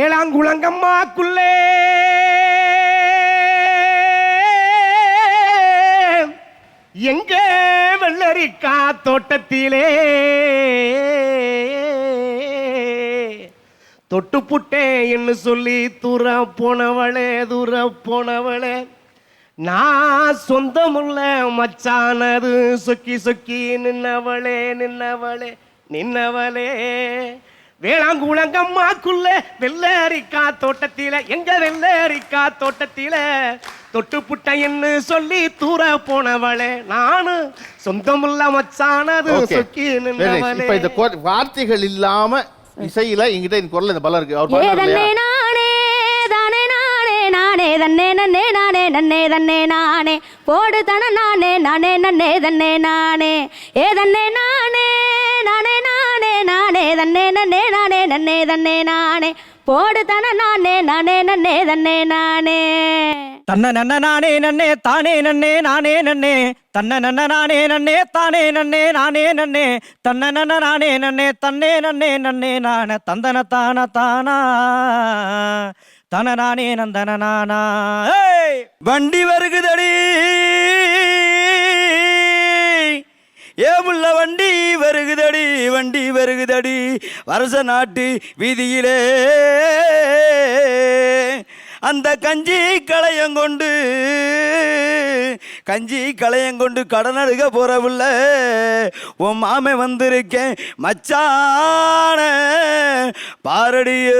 வேளாங்குளங்கம்மாக்குள்ளே எங்கே வெள்ளரிக்கா தோட்டத்திலே? தொட்டுப்புட்டே என்று சொல்லி தூர போனவளே தூர போனவளே. நான் சொந்தமுள்ள மச்சானது சொக்கி சொக்கி நின்னவளே நின்னவளே நின்னவளே. வேளாங்குளங்கம்மாக்குள்ள வெள்ளரிக்கா தோட்டத்தில எங்க வெள்ளரிக்கா தோட்டத்தில. தொட்டுப்புட்டைன்னு சொல்லி தூர போனவளே நானு சொந்தமுள்ள மச்சானது. சொக்கி இப்ப இந்த வார்த்தைகள் இல்லாம இசையில என்கிட்ட இந்த குரல் இந்த பலம் இருக்கு அவர் பாடுறாரு? நானே தானே நானே நானே தன்னே நன்னே நானே நன்னே தன்னே நானே. போடு தன நானே நானே நன்னே தன்னே நானே. ஏ தன்னே நானே நன்னே நானே நன்னே தன்னே நானே. போடு தன நானே நானே நன்னே தன்னே நானே. தன்ன நன்ன நானே நன்னே தானே நன்னே நானே நன்னே. தன்ன நன்ன நானே நன்னே தானே நன்னே நானே நன்னே. தன்ன நன்ன நானே நன்னே தன்னே நன்னே நன்னே நான. தந்தன தான தானா. தன நானே நந்தன நானா. ஏய்! வண்டி வருகுதடி. வண்டி வருகுதடி வண்டி வருகுதடி. வரச நாட்டு வீதியிலே. அந்த கஞ்சி களையங்கொண்டு கஞ்சி களையங்கொண்டு கடன் அழுக போறவில்ல. உன் மாமே வந்திருக்கேன் மச்சான. பாரடிய.